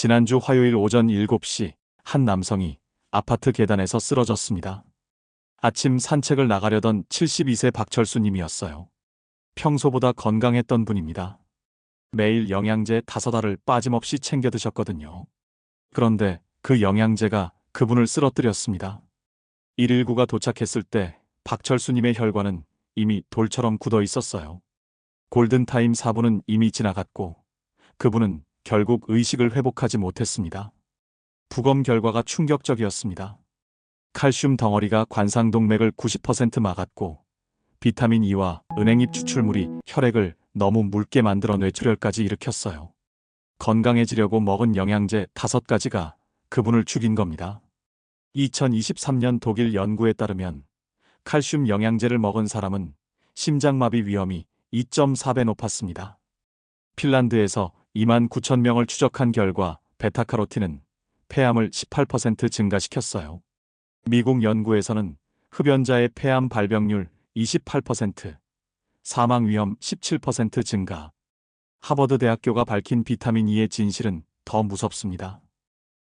지난주 화요일 오전 7시 한 남성이 아파트 계단에서 쓰러졌습니다. 아침 산책을 나가려던 72세 박철수님이었어요. 평소보다 건강했던 분입니다. 매일 영양제 다섯 알을 빠짐없이 챙겨 드셨거든요. 그런데 그 영양제가 그분을 쓰러뜨렸습니다. 119가 도착했을 때 박철수님의 혈관은 이미 돌처럼 굳어 있었어요. 골든타임 4분은 이미 지나갔고 그분은 결국 의식을 회복하지 못했습니다. 부검 결과가 충격적이었습니다. 칼슘 덩어리가 관상동맥을 90% 막았고 비타민 E와 은행잎 추출물이 혈액을 너무 묽게 만들어 뇌출혈까지 일으켰어요. 건강해지려고 먹은 영양제 다섯 가지가 그분을 죽인 겁니다. 2023년 독일 연구에 따르면 칼슘 영양제를 먹은 사람은 심장마비 위험이 2.4배 높았습니다. 핀란드에서 2만 9천 명을 추적한 결과 베타카로틴은 폐암을 18% 증가시켰어요. 미국 연구에서는 흡연자의 폐암 발병률 28%, 사망 위험 17% 증가. 하버드 대학교가 밝힌 비타민 E의 진실은 더 무섭습니다.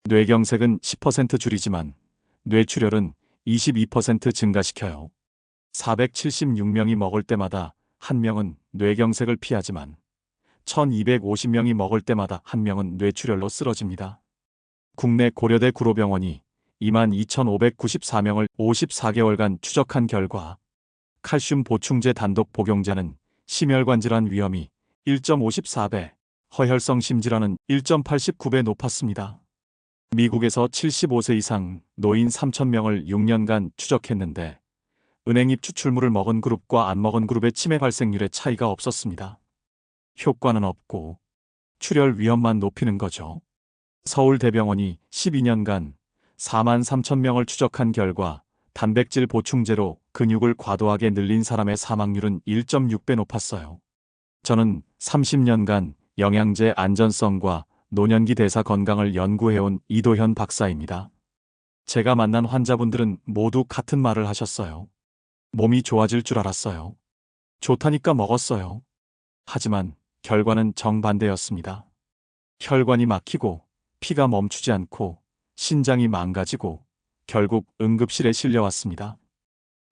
뇌경색은 10% 줄이지만 뇌출혈은 22% 증가시켜요. 476명이 먹을 때마다 한 명은 뇌경색을 피하지만 1250명이 먹을 때마다 한 명은 뇌출혈로 쓰러집니다. 국내 고려대 구로병원이 22,594명을 54개월간 추적한 결과 칼슘 보충제 단독 복용자는 심혈관 질환 위험이 1.54배, 허혈성 심질환은 1.89배 높았습니다. 미국에서 75세 이상 노인 3,000명을 6년간 추적했는데 은행잎 추출물을 먹은 그룹과 안 먹은 그룹의 치매 발생률에 차이가 없었습니다. 효과는 없고 출혈 위험만 높이는 거죠. 서울대병원이 12년간 4만 3천 명을 추적한 결과 단백질 보충제로 근육을 과도하게 늘린 사람의 사망률은 1.6배 높았어요. 저는 30년간 영양제 안전성과 노년기 대사 건강을 연구해온 이도현 박사입니다. 제가 만난 환자분들은 모두 같은 말을 하셨어요. 몸이 좋아질 줄 알았어요. 좋다니까 먹었어요. 하지만 결과는 정반대였습니다. 혈관이 막히고 피가 멈추지 않고 신장이 망가지고 결국 응급실에 실려왔습니다.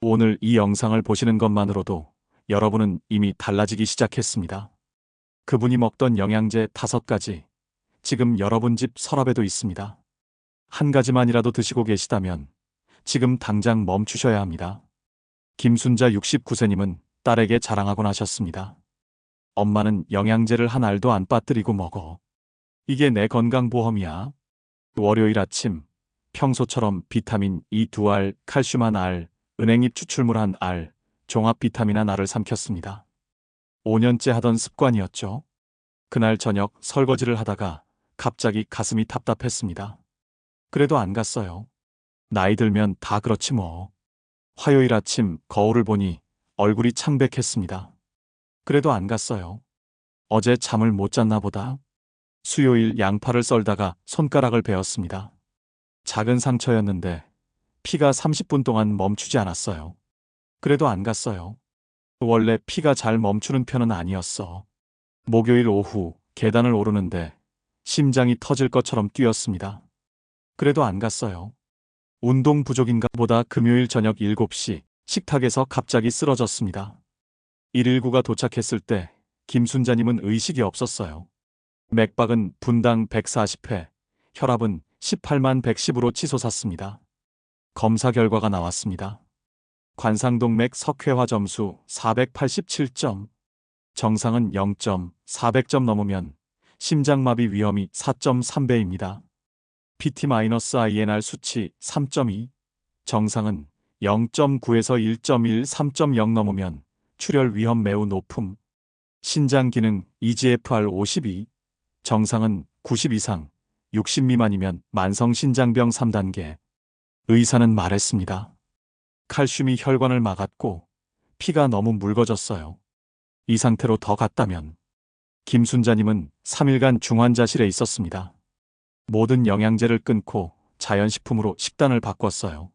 오늘 이 영상을 보시는 것만으로도 여러분은 이미 달라지기 시작했습니다. 그분이 먹던 영양제 다섯 가지, 지금 여러분 집 서랍에도 있습니다. 한 가지만이라도 드시고 계시다면 지금 당장 멈추셔야 합니다. 김순자 69세님은 딸에게 자랑하곤 하셨습니다. 엄마는 영양제를 한 알도 안 빠뜨리고 먹어. 이게 내 건강보험이야. 월요일 아침 평소처럼 비타민 E 두 알, 칼슘 한 알, 은행잎 추출물 한 알, 종합 비타민 한 알을 삼켰습니다. 5년째 하던 습관이었죠. 그날 저녁 설거지를 하다가 갑자기 가슴이 답답했습니다. 그래도 안 갔어요. 나이 들면 다 그렇지 뭐. 화요일 아침 거울을 보니 얼굴이 창백했습니다. 그래도 안 갔어요. 어제 잠을 못 잤나 보다. 수요일 양파를 썰다가 손가락을 베었습니다. 작은 상처였는데 피가 30분 동안 멈추지 않았어요. 그래도 안 갔어요. 원래 피가 잘 멈추는 편은 아니었어. 목요일 오후 계단을 오르는데 심장이 터질 것처럼 뛰었습니다. 그래도 안 갔어요. 운동 부족인가 보다 금요일 저녁 7시 식탁에서 갑자기 쓰러졌습니다. 119가 도착했을 때 김순자님은 의식이 없었어요. 맥박은 분당 140회, 혈압은 18만 110으로 치솟았습니다. 검사 결과가 나왔습니다. 관상동맥 석회화 점수 487점, 정상은 0점, 400점 넘으면 심장마비 위험이 4.3배입니다. PT-INR 수치 3.2, 정상은 0.9에서 1.1, 3.0 넘으면 출혈 위험 매우 높음. 신장 기능 EGFR 52, 정상은 90 이상, 60 미만이면 만성 신장병 3단계. 의사는 말했습니다. 칼슘이 혈관을 막았고 피가 너무 묽어졌어요. 이 상태로 더 갔다면 김순자님은 3일간 중환자실에 있었습니다. 모든 영양제를 끊고 자연식품으로 식단을 바꿨어요.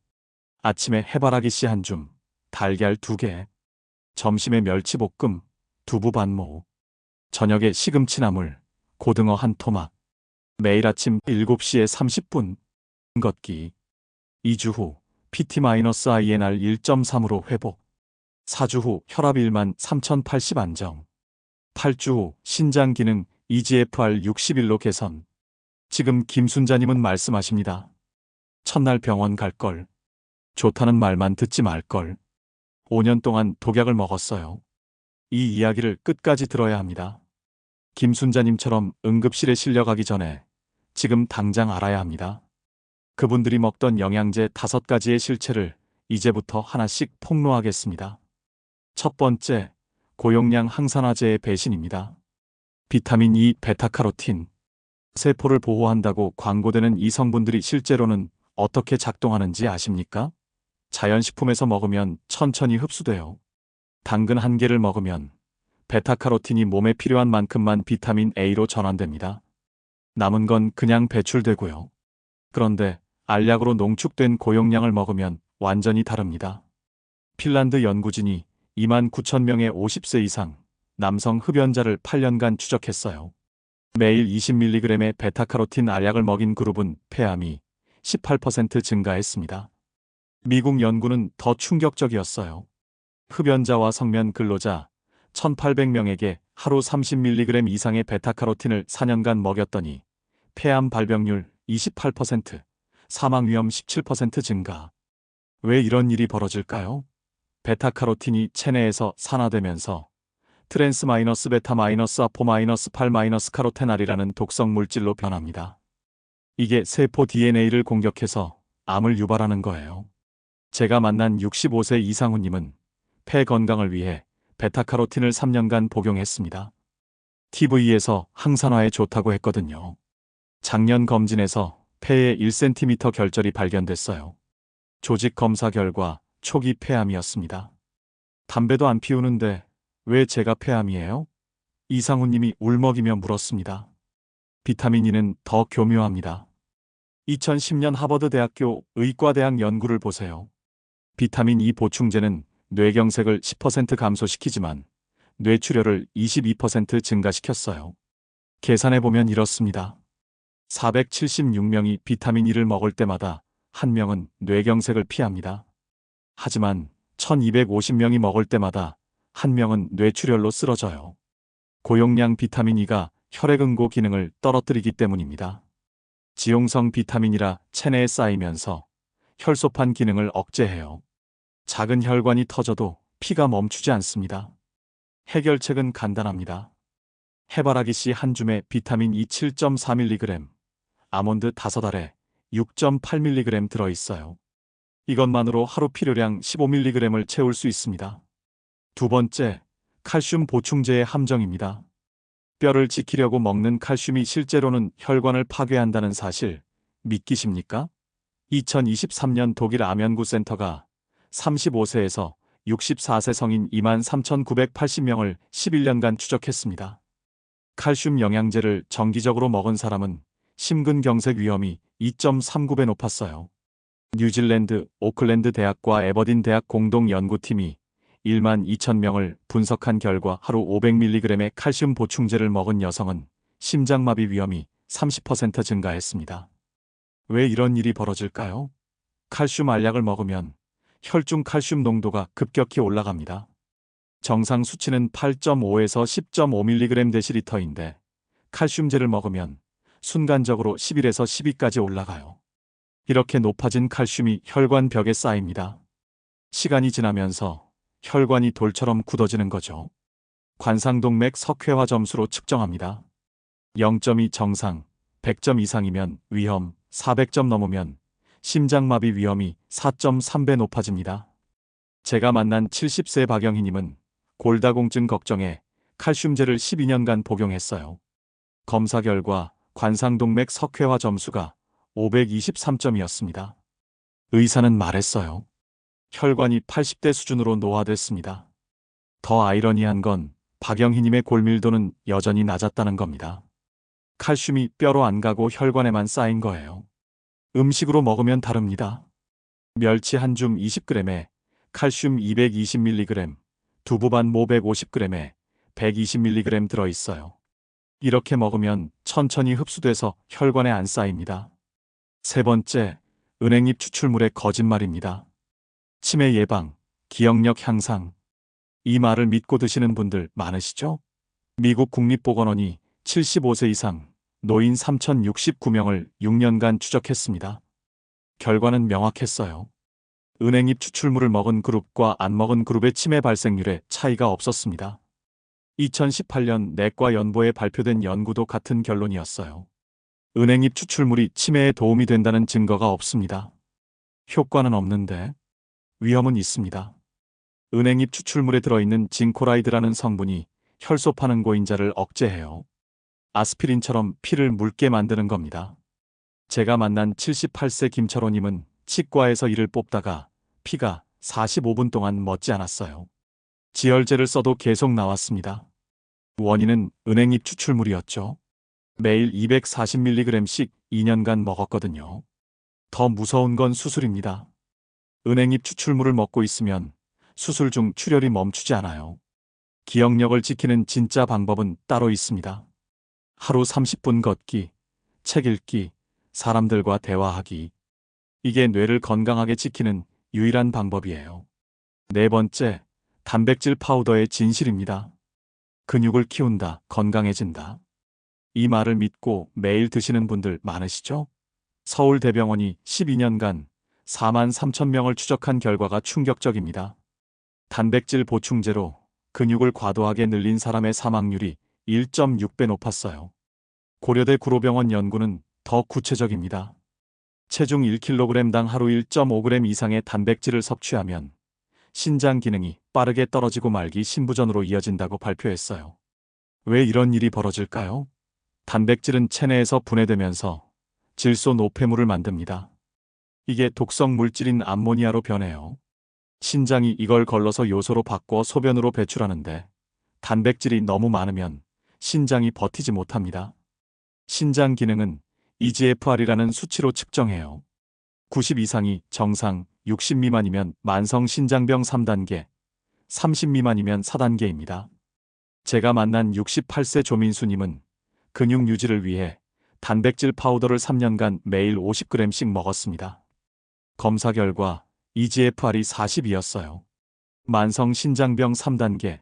아침에 해바라기 씨 한 줌, 달걀 두 개, 점심에 멸치볶음, 두부 반모, 저녁에 시금치나물, 고등어 한 토막. 매일 아침 7시에 30분 걷기. 2주 후 PT-INR 1.3으로 회복. 4주 후 혈압 1만 3080 안정. 8주 후 신장 기능 EGFR 61로 개선. 지금 김순자님은 말씀하십니다. 첫날 병원 갈 걸. 좋다는 말만 듣지 말 걸. 5년 동안 독약을 먹었어요. 이 이야기를 끝까지 들어야 합니다. 김순자님처럼 응급실에 실려가기 전에 지금 당장 알아야 합니다. 그분들이 먹던 영양제 다섯 가지의 실체를 이제부터 하나씩 폭로하겠습니다. 첫 번째, 고용량 항산화제의 배신입니다. 비타민 E, 베타카로틴. 세포를 보호한다고 광고되는 이 성분들이 실제로는 어떻게 작동하는지 아십니까? 자연식품에서 먹으면 천천히 흡수돼요. 당근 한 개를 먹으면 베타카로틴이 몸에 필요한 만큼만 비타민 A로 전환됩니다. 남은 건 그냥 배출되고요. 그런데 알약으로 농축된 고용량을 먹으면 완전히 다릅니다. 핀란드 연구진이 2만 9천 명의 50세 이상 남성 흡연자를 8년간 추적했어요. 매일 20mg의 베타카로틴 알약을 먹인 그룹은 폐암이 18% 증가했습니다. 미국 연구는 더 충격적이었어요. 흡연자와 성면 근로자 1,800명에게 하루 30mg 이상의 베타카로틴을 4년간 먹였더니 폐암 발병률 28%, 사망 위험 17% 증가. 왜 이런 일이 벌어질까요? 베타카로틴이 체내에서 산화되면서 트랜스 마이너스 베타 마이너스 아포 마이너스 8 마이너스 카로테날이라는 독성 물질로 변합니다. 이게 세포 DNA를 공격해서 암을 유발하는 거예요. 제가 만난 65세 이상우님은 폐 건강을 위해 베타카로틴을 3년간 복용했습니다. TV에서 항산화에 좋다고 했거든요. 작년 검진에서 폐에 1cm 결절이 발견됐어요. 조직 검사 결과 초기 폐암이었습니다. 담배도 안 피우는데 왜 제가 폐암이에요? 이상우님이 울먹이며 물었습니다. 비타민 E는 더 교묘합니다. 2010년 하버드 대학교 의과대학 연구를 보세요. 비타민 E 보충제는 뇌경색을 10% 감소시키지만 뇌출혈을 22% 증가시켰어요. 계산해보면 이렇습니다. 476명이 비타민 E를 먹을 때마다 한 명은 뇌경색을 피합니다. 하지만 1250명이 먹을 때마다 한 명은 뇌출혈로 쓰러져요. 고용량 비타민 E가 혈액응고 기능을 떨어뜨리기 때문입니다. 지용성 비타민이라 체내에 쌓이면서 혈소판 기능을 억제해요. 작은 혈관이 터져도 피가 멈추지 않습니다. 해결책은 간단합니다. 해바라기 씨 한 줌에 비타민 E 7.4mg, 아몬드 5알에 6.8mg 들어있어요. 이것만으로 하루 필요량 15mg을 채울 수 있습니다. 두 번째, 칼슘 보충제의 함정입니다. 뼈를 지키려고 먹는 칼슘이 실제로는 혈관을 파괴한다는 사실 믿기십니까? 2023년 독일 암연구 센터가 35세에서 64세 성인 23,980명을 11년간 추적했습니다. 칼슘 영양제를 정기적으로 먹은 사람은 심근경색 위험이 2.39배 높았어요. 뉴질랜드 오클랜드 대학과 에버딘 대학 공동 연구팀이 1만 2천 명을 분석한 결과 하루 500mg의 칼슘 보충제를 먹은 여성은 심장마비 위험이 30% 증가했습니다. 왜 이런 일이 벌어질까요? 칼슘 알약을 먹으면 혈중 칼슘 농도가 급격히 올라갑니다. 정상 수치는 8.5에서 10.5mg 데시리터인데 칼슘제를 먹으면 순간적으로 11에서 12까지 올라가요. 이렇게 높아진 칼슘이 혈관 벽에 쌓입니다. 시간이 지나면서 혈관이 돌처럼 굳어지는 거죠. 관상동맥 석회화 점수로 측정합니다. 0점이 정상, 100점 이상이면 위험, 400점 넘으면 심장마비 위험이 4.3배 높아집니다. 제가 만난 70세 박영희님은 골다공증 걱정에 칼슘제를 12년간 복용했어요. 검사 결과 관상동맥 석회화 점수가 523점이었습니다. 의사는 말했어요. 혈관이 80대 수준으로 노화됐습니다. 더 아이러니한 건 박영희님의 골밀도는 여전히 낮았다는 겁니다. 칼슘이 뼈로 안 가고 혈관에만 쌓인 거예요. 음식으로 먹으면 다릅니다. 멸치 한 줌 20g에 칼슘 220mg, 두부 반모 150g에 120mg 들어있어요. 이렇게 먹으면 천천히 흡수돼서 혈관에 안 쌓입니다. 세 번째, 은행잎 추출물의 거짓말입니다. 치매 예방, 기억력 향상. 이 말을 믿고 드시는 분들 많으시죠? 미국 국립보건원이 75세 이상 노인 3,069명을 6년간 추적했습니다. 결과는 명확했어요. 은행잎 추출물을 먹은 그룹과 안 먹은 그룹의 치매 발생률에 차이가 없었습니다. 2018년 내과 연보에 발표된 연구도 같은 결론이었어요. 은행잎 추출물이 치매에 도움이 된다는 증거가 없습니다. 효과는 없는데 위험은 있습니다. 은행잎 추출물에 들어있는 징코라이드라는 성분이 혈소 파는 고인자를 억제해요. 아스피린처럼 피를 묽게 만드는 겁니다. 제가 만난 78세 김철호님은 치과에서 이를 뽑다가 피가 45분 동안 멎지 않았어요. 지혈제를 써도 계속 나왔습니다. 원인은 은행잎 추출물이었죠. 매일 240mg씩 2년간 먹었거든요. 더 무서운 건 수술입니다. 은행잎 추출물을 먹고 있으면 수술 중 출혈이 멈추지 않아요. 기억력을 지키는 진짜 방법은 따로 있습니다. 하루 30분 걷기, 책 읽기, 사람들과 대화하기. 이게 뇌를 건강하게 지키는 유일한 방법이에요. 네 번째, 단백질 파우더의 진실입니다. 근육을 키운다, 건강해진다. 이 말을 믿고 매일 드시는 분들 많으시죠? 서울대병원이 12년간 4만 3천 명을 추적한 결과가 충격적입니다. 단백질 보충제로 근육을 과도하게 늘린 사람의 사망률이 1.6배 높았어요. 고려대 구로병원 연구는 더 구체적입니다. 체중 1kg당 하루 1.5g 이상의 단백질을 섭취하면 신장 기능이 빠르게 떨어지고 말기 신부전으로 이어진다고 발표했어요. 왜 이런 일이 벌어질까요? 단백질은 체내에서 분해되면서 질소 노폐물을 만듭니다. 이게 독성 물질인 암모니아로 변해요. 신장이 이걸 걸러서 요소로 바꿔 소변으로 배출하는데 단백질이 너무 많으면 신장이 버티지 못합니다. 신장 기능은 EGFR이라는 수치로 측정해요. 90 이상이 정상, 60 미만이면 만성 신장병 3단계, 30 미만이면 4단계입니다. 제가 만난 68세 조민수님은 근육 유지를 위해 단백질 파우더를 3년간 매일 50g씩 먹었습니다. 검사 결과 EGFR이 40이었어요. 만성 신장병 3단계,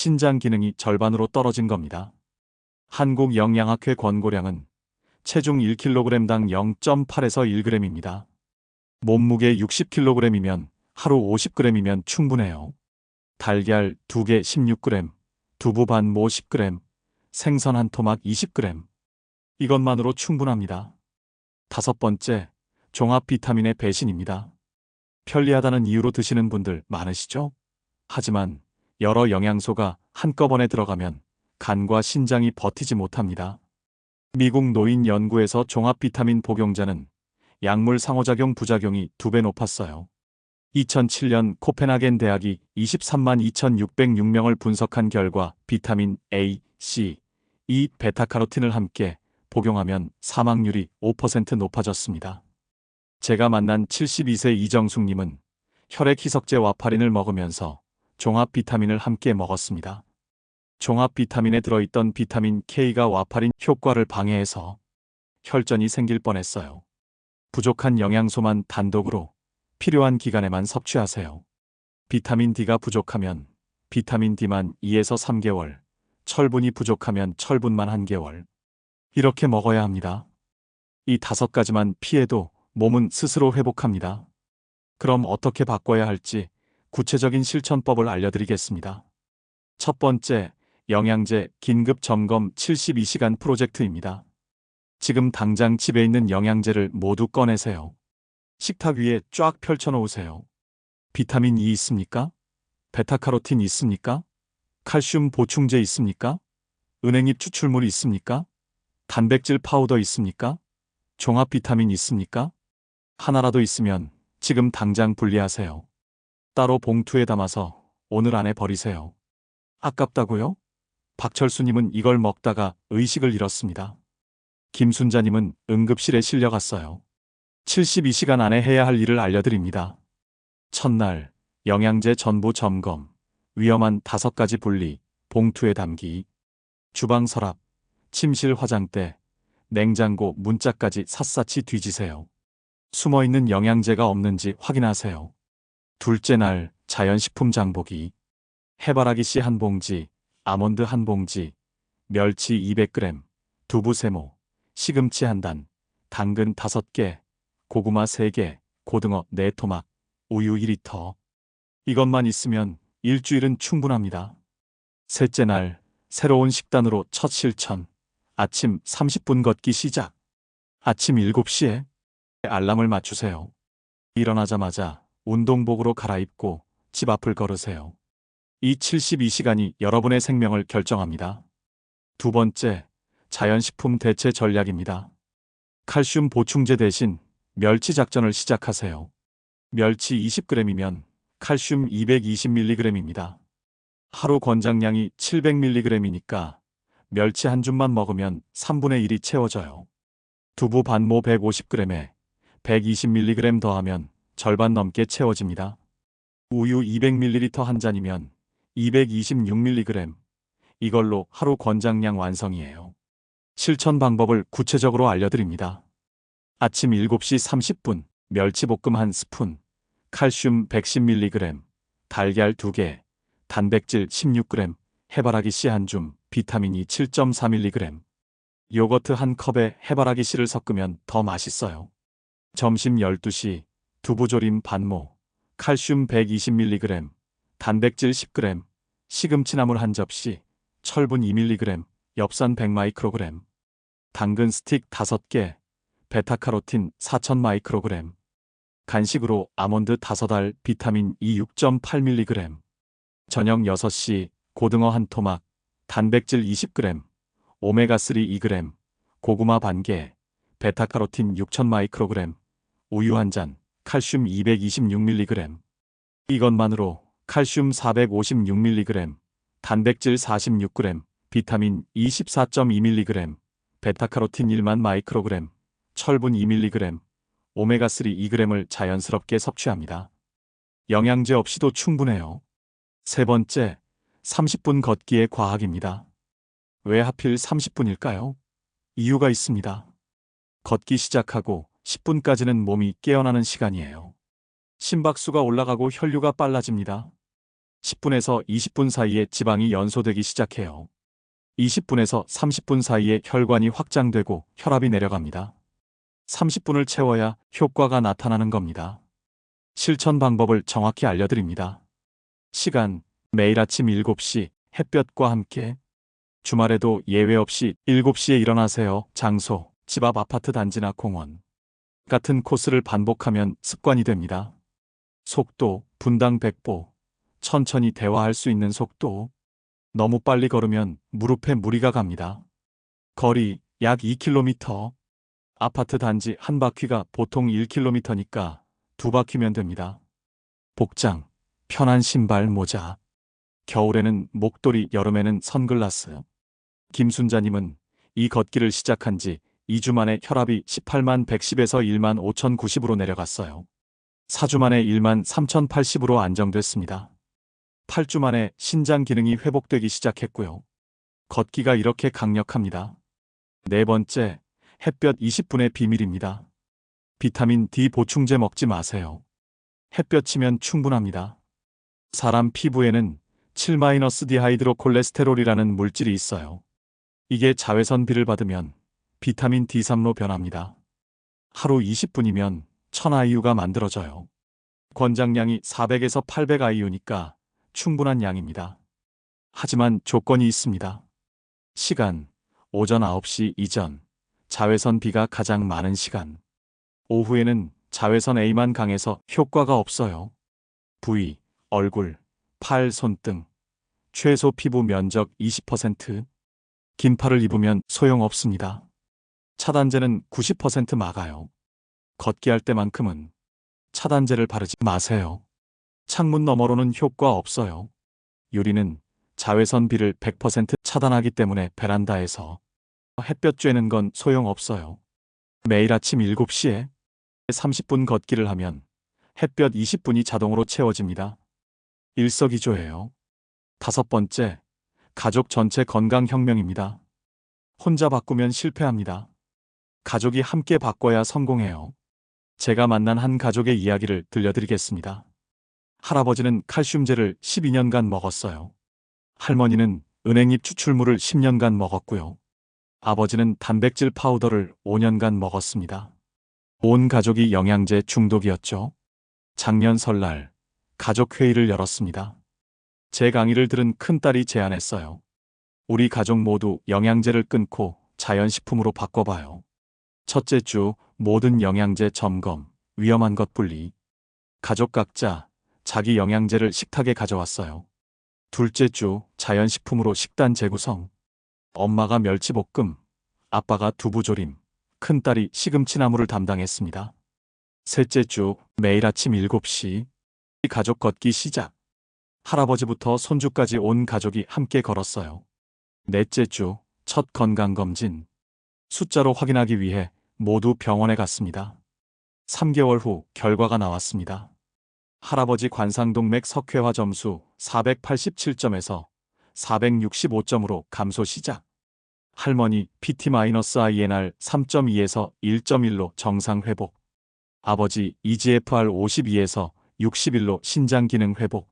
신장 기능이 절반으로 떨어진 겁니다. 한국 영양학회 권고량은 체중 1kg당 0.8에서 1g입니다. 몸무게 60kg이면 하루 50g이면 충분해요. 달걀 2개 16g, 두부 반모 10g, 생선 한 토막 20g. 이것만으로 충분합니다. 다섯 번째, 종합 비타민의 배신입니다. 편리하다는 이유로 드시는 분들 많으시죠? 하지만 여러 영양소가 한꺼번에 들어가면 간과 신장이 버티지 못합니다. 미국 노인 연구에서 종합 비타민 복용자는 약물 상호작용 부작용이 두 배 높았어요. 2007년 코펜하겐 대학이 23만 2,606명을 분석한 결과 비타민 A, C, E, 베타카로틴을 함께 복용하면 사망률이 5% 높아졌습니다. 제가 만난 72세 이정숙님은 혈액 희석제 와파린을 먹으면서 종합 비타민을 함께 먹었습니다. 종합 비타민에 들어있던 비타민 K가 와파린 효과를 방해해서 혈전이 생길 뻔했어요. 부족한 영양소만 단독으로 필요한 기간에만 섭취하세요. 비타민 D가 부족하면 비타민 D만 2에서 3개월, 철분이 부족하면 철분만 한 개월. 이렇게 먹어야 합니다. 이 다섯 가지만 피해도 몸은 스스로 회복합니다. 그럼 어떻게 바꿔야 할지 구체적인 실천법을 알려드리겠습니다. 첫 번째, 영양제 긴급 점검 72시간 프로젝트입니다. 지금 당장 집에 있는 영양제를 모두 꺼내세요. 식탁 위에 쫙 펼쳐놓으세요. 비타민 E 있습니까? 베타카로틴 있습니까? 칼슘 보충제 있습니까? 은행잎 추출물 있습니까? 단백질 파우더 있습니까? 종합 비타민 있습니까? 하나라도 있으면 지금 당장 분리하세요. 따로 봉투에 담아서 오늘 안에 버리세요. 아깝다고요? 박철수님은 이걸 먹다가 의식을 잃었습니다. 김순자님은 응급실에 실려갔어요. 72시간 안에 해야 할 일을 알려드립니다. 첫날, 영양제 전부 점검, 위험한 다섯 가지 분리, 봉투에 담기, 주방 서랍, 침실 화장대, 냉장고 문짝까지 샅샅이 뒤지세요. 숨어 있는 영양제가 없는지 확인하세요. 둘째 날 자연식품 장보기. 해바라기 씨 한 봉지, 아몬드 한 봉지, 멸치 200g, 두부 세모, 시금치 한 단, 당근 5개, 고구마 3개, 고등어 4토막, 우유 2리터. 이것만 있으면 일주일은 충분합니다. 셋째 날 새로운 식단으로 첫 실천. 아침 30분 걷기 시작. 아침 7시에 알람을 맞추세요. 일어나자마자 운동복으로 갈아입고 집 앞을 걸으세요. 이 72시간이 여러분의 생명을 결정합니다. 두 번째, 자연식품 대체 전략입니다. 칼슘 보충제 대신 멸치 작전을 시작하세요. 멸치 20g이면 칼슘 220mg입니다. 하루 권장량이 700mg이니까 멸치 한 줌만 먹으면 3분의 1이 채워져요. 두부 반모 150g에 120mg 더하면 절반 넘게 채워집니다. 우유 200ml 한 잔이면 226mg. 이걸로 하루 권장량 완성이에요. 실천 방법을 구체적으로 알려드립니다. 아침 7시 30분 멸치볶음 한 스푼, 칼슘 110mg, 달걀 2개, 단백질 16g, 해바라기 씨 한 줌, 비타민 E 7.4mg. 요거트 한 컵에 해바라기 씨를 섞으면 더 맛있어요. 점심 12시 두부조림 반모, 칼슘 120mg, 단백질 10g, 시금치나물 한 접시, 철분 2mg, 엽산 100마이크로그램, 당근 스틱 5개, 베타카로틴 4000 마이크로그램, 간식으로 아몬드 5알, 비타민 E 6.8mg, 저녁 6시 고등어 한 토막, 단백질 20g, 오메가3 2g, 고구마 반개, 베타카로틴 6000 마이크로그램, 우유 한 잔, 칼슘 226mg. 이것만으로 칼슘 456mg, 단백질 46g, 비타민 24.2mg, 베타카로틴 1만 마이크로그램, 철분 2mg, 오메가3 2g을 자연스럽게 섭취합니다. 영양제 없이도 충분해요. 세 번째, 30분 걷기의 과학입니다. 왜 하필 30분일까요? 이유가 있습니다. 걷기 시작하고 10분까지는 몸이 깨어나는 시간이에요. 심박수가 올라가고 혈류가 빨라집니다. 10분에서 20분 사이에 지방이 연소되기 시작해요. 20분에서 30분 사이에 혈관이 확장되고 혈압이 내려갑니다. 30분을 채워야 효과가 나타나는 겁니다. 실천 방법을 정확히 알려드립니다. 시간, 매일 아침 7시 햇볕과 함께 주말에도 예외 없이 7시에 일어나세요. 장소, 집 앞 아파트 단지나 공원. 같은 코스를 반복하면 습관이 됩니다. 속도, 분당 100보. 천천히 대화할 수 있는 속도. 너무 빨리 걸으면 무릎에 무리가 갑니다. 거리 약 2km. 아파트 단지 한 바퀴가 보통 1km니까 두 바퀴면 됩니다. 복장, 편한 신발, 모자. 겨울에는 목도리, 여름에는 선글라스. 김순자님은 이 걷기를 시작한 지 2주 만에 혈압이 18만 110에서 1만 5090으로 내려갔어요. 4주 만에 1만 3080으로 안정됐습니다. 8주 만에 신장 기능이 회복되기 시작했고요. 걷기가 이렇게 강력합니다. 네 번째, 햇볕 20분의 비밀입니다. 비타민 D 보충제 먹지 마세요. 햇볕이면 충분합니다. 사람 피부에는 7-디하이드로 콜레스테롤이라는 물질이 있어요. 이게 자외선 비를 받으면 비타민 D3로 변합니다. 하루 20분이면 1000IU가 만들어져요. 권장량이 400에서 800IU니까 충분한 양입니다. 하지만 조건이 있습니다. 시간, 오전 9시 이전, 자외선 B가 가장 많은 시간. 오후에는 자외선 A만 강해서 효과가 없어요. 부위, 얼굴, 팔, 손등. 최소 피부 면적 20%. 긴 팔을 입으면 소용없습니다. 차단제는 90% 막아요. 걷기 할 때만큼은 차단제를 바르지 마세요. 창문 너머로는 효과 없어요. 유리는 자외선 비를 100% 차단하기 때문에 베란다에서 햇볕 쬐는 건 소용없어요. 매일 아침 7시에 30분 걷기를 하면 햇볕 20분이 자동으로 채워집니다. 일석이조예요. 다섯 번째, 가족 전체 건강 혁명입니다. 혼자 바꾸면 실패합니다. 가족이 함께 바꿔야 성공해요. 제가 만난 한 가족의 이야기를 들려드리겠습니다. 할아버지는 칼슘제를 12년간 먹었어요. 할머니는 은행잎 추출물을 10년간 먹었고요. 아버지는 단백질 파우더를 5년간 먹었습니다. 온 가족이 영양제 중독이었죠. 작년 설날 가족 회의를 열었습니다. 제 강의를 들은 큰딸이 제안했어요. 우리 가족 모두 영양제를 끊고 자연식품으로 바꿔봐요. 첫째 주 모든 영양제 점검, 위험한 것 분리. 가족 각자 자기 영양제를 식탁에 가져왔어요. 둘째 주 자연식품으로 식단 재구성. 엄마가 멸치볶음, 아빠가 두부조림, 큰딸이 시금치나물을 담당했습니다. 셋째 주 매일 아침 7시 가족 걷기 시작. 할아버지부터 손주까지 온 가족이 함께 걸었어요. 넷째 주 첫 건강검진. 숫자로 확인하기 위해 모두 병원에 갔습니다. 3개월 후 결과가 나왔습니다. 할아버지 관상동맥 석회화 점수 487점에서 465점으로 감소 시작. 할머니 PT-INR 3.2에서 1.1로 정상 회복. 아버지 EGFR 52에서 61로 신장 기능 회복.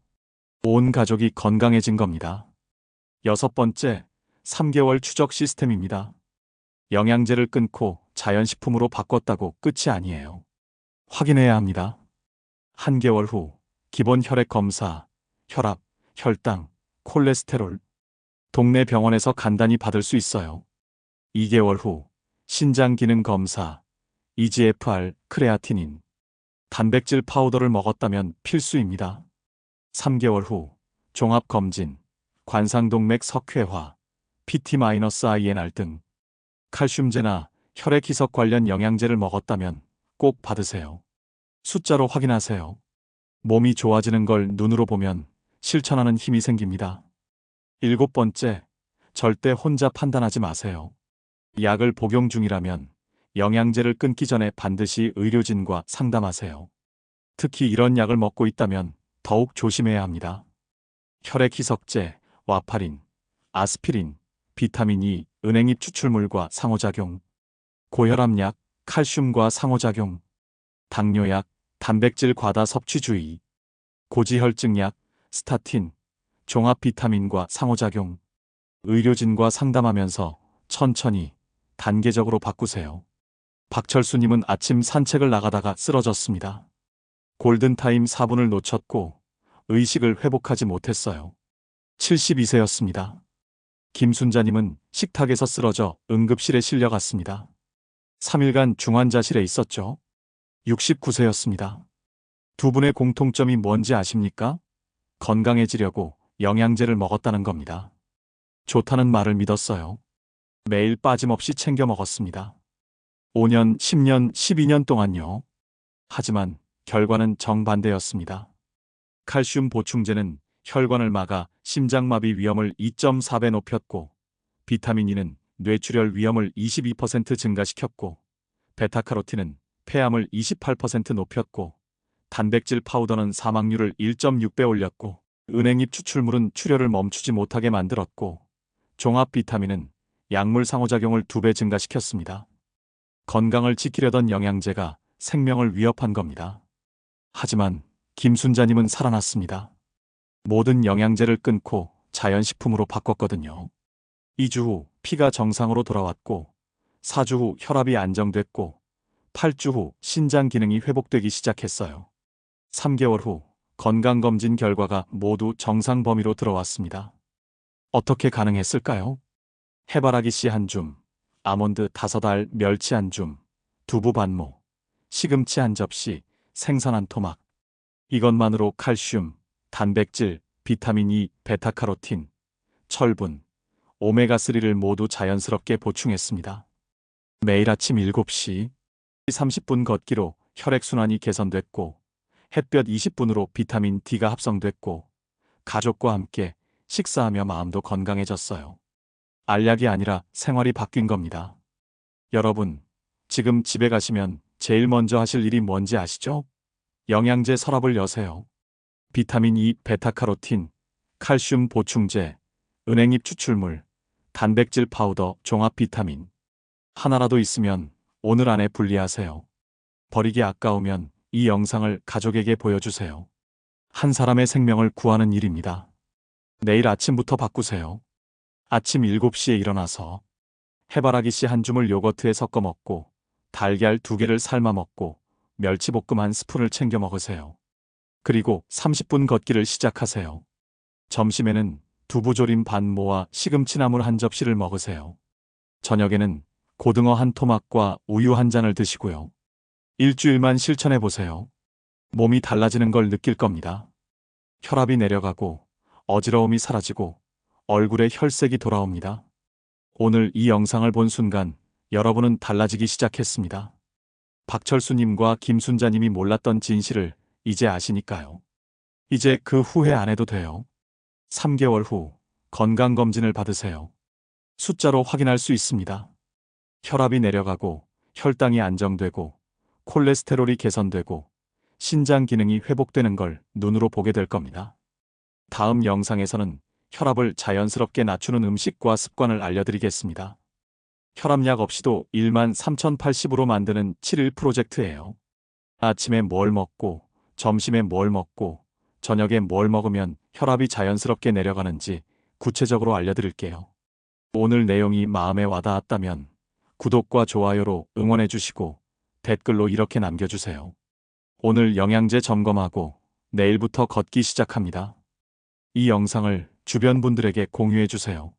온 가족이 건강해진 겁니다. 여섯 번째, 3개월 추적 시스템입니다. 영양제를 끊고 자연식품으로 바꿨다고 끝이 아니에요. 확인해야 합니다. 한개월 후 기본 혈액 검사, 혈압, 혈당, 콜레스테롤 동네 병원에서 간단히 받을 수 있어요. 2개월 후 신장 기능 검사, EGFR, 크레아티닌, 단백질 파우더를 먹었다면 필수입니다. 3개월 후 종합 검진, 관상동맥 석회화, PT-INR 등 칼슘제나 혈액 희석 관련 영양제를 먹었다면 꼭 받으세요. 숫자로 확인하세요. 몸이 좋아지는 걸 눈으로 보면 실천하는 힘이 생깁니다. 일곱 번째, 절대 혼자 판단하지 마세요. 약을 복용 중이라면 영양제를 끊기 전에 반드시 의료진과 상담하세요. 특히 이런 약을 먹고 있다면 더욱 조심해야 합니다. 혈액 희석제, 와파린, 아스피린, 비타민 E, 은행잎 추출물과 상호작용, 고혈압약, 칼슘과 상호작용, 당뇨약, 단백질 과다 섭취 주의, 고지혈증약, 스타틴, 종합 비타민과 상호작용, 의료진과 상담하면서 천천히 단계적으로 바꾸세요. 박철수님은 아침 산책을 나가다가 쓰러졌습니다. 골든타임 4분을 놓쳤고 의식을 회복하지 못했어요. 72세였습니다. 김순자님은 식탁에서 쓰러져 응급실에 실려갔습니다. 3일간 중환자실에 있었죠. 69세였습니다. 두 분의 공통점이 뭔지 아십니까? 건강해지려고 영양제를 먹었다는 겁니다. 좋다는 말을 믿었어요. 매일 빠짐없이 챙겨 먹었습니다. 5년, 10년, 12년 동안요. 하지만 결과는 정반대였습니다. 칼슘 보충제는 혈관을 막아 심장마비 위험을 2.4배 높였고, 비타민 E는 뇌출혈 위험을 22% 증가시켰고, 베타카로틴은 폐암을 28% 높였고, 단백질 파우더는 사망률을 1.6배 올렸고, 은행잎 추출물은 출혈을 멈추지 못하게 만들었고, 종합 비타민은 약물 상호작용을 2배 증가시켰습니다. 건강을 지키려던 영양제가 생명을 위협한 겁니다. 하지만 김순자님은 살아났습니다. 모든 영양제를 끊고 자연식품으로 바꿨거든요. 2주 후 피가 정상으로 돌아왔고, 4주 후 혈압이 안정됐고, 8주 후 신장 기능이 회복되기 시작했어요. 3개월 후 건강검진 결과가 모두 정상 범위로 들어왔습니다. 어떻게 가능했을까요? 해바라기 씨 한 줌, 아몬드 다섯 알, 멸치 한 줌, 두부 반모, 시금치 한 접시, 생선 한 토막. 이것만으로 칼슘, 단백질, 비타민 E, 베타카로틴, 철분, 오메가3를 모두 자연스럽게 보충했습니다. 매일 아침 7시 30분 걷기로 혈액순환이 개선됐고 햇볕 20분으로 비타민 D가 합성됐고 가족과 함께 식사하며 마음도 건강해졌어요. 알약이 아니라 생활이 바뀐 겁니다. 여러분, 지금 집에 가시면 제일 먼저 하실 일이 뭔지 아시죠? 영양제 서랍을 여세요. 비타민 E, 베타카로틴, 칼슘 보충제, 은행잎 추출물, 단백질 파우더, 종합 비타민. 하나라도 있으면 오늘 안에 분리하세요. 버리기 아까우면 이 영상을 가족에게 보여주세요. 한 사람의 생명을 구하는 일입니다. 내일 아침부터 바꾸세요. 아침 7시에 일어나서 해바라기 씨 한 줌을 요거트에 섞어 먹고 달걀 두 개를 삶아 먹고 멸치볶음 한 스푼을 챙겨 먹으세요. 그리고 30분 걷기를 시작하세요. 점심에는 두부조림 반 모와 시금치나물 한 접시를 먹으세요. 저녁에는 고등어 한 토막과 우유 한 잔을 드시고요. 일주일만 실천해 보세요. 몸이 달라지는 걸 느낄 겁니다. 혈압이 내려가고 어지러움이 사라지고 얼굴에 혈색이 돌아옵니다. 오늘 이 영상을 본 순간 여러분은 달라지기 시작했습니다. 박철수님과 김순자님이 몰랐던 진실을 이제 아시니까요. 이제 그 후회 안 해도 돼요. 3개월 후 건강검진을 받으세요. 숫자로 확인할 수 있습니다. 혈압이 내려가고 혈당이 안정되고 콜레스테롤이 개선되고 신장 기능이 회복되는 걸 눈으로 보게 될 겁니다. 다음 영상에서는 혈압을 자연스럽게 낮추는 음식과 습관을 알려드리겠습니다. 혈압약 없이도 1만 3080으로 만드는 7일 프로젝트예요. 아침에 뭘 먹고, 점심에 뭘 먹고, 저녁에 뭘 먹으면 혈압이 자연스럽게 내려가는지 구체적으로 알려드릴게요. 오늘 내용이 마음에 와닿았다면 구독과 좋아요로 응원해 주시고 댓글로 이렇게 남겨주세요. 오늘 영양제 점검하고 내일부터 걷기 시작합니다. 이 영상을 주변 분들에게 공유해 주세요.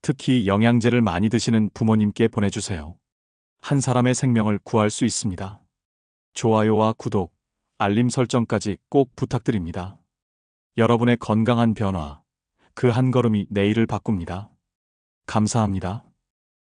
특히 영양제를 많이 드시는 부모님께 보내주세요. 한 사람의 생명을 구할 수 있습니다. 좋아요와 구독, 알림 설정까지 꼭 부탁드립니다. 여러분의 건강한 변화, 그 한 걸음이 내일을 바꿉니다. 감사합니다.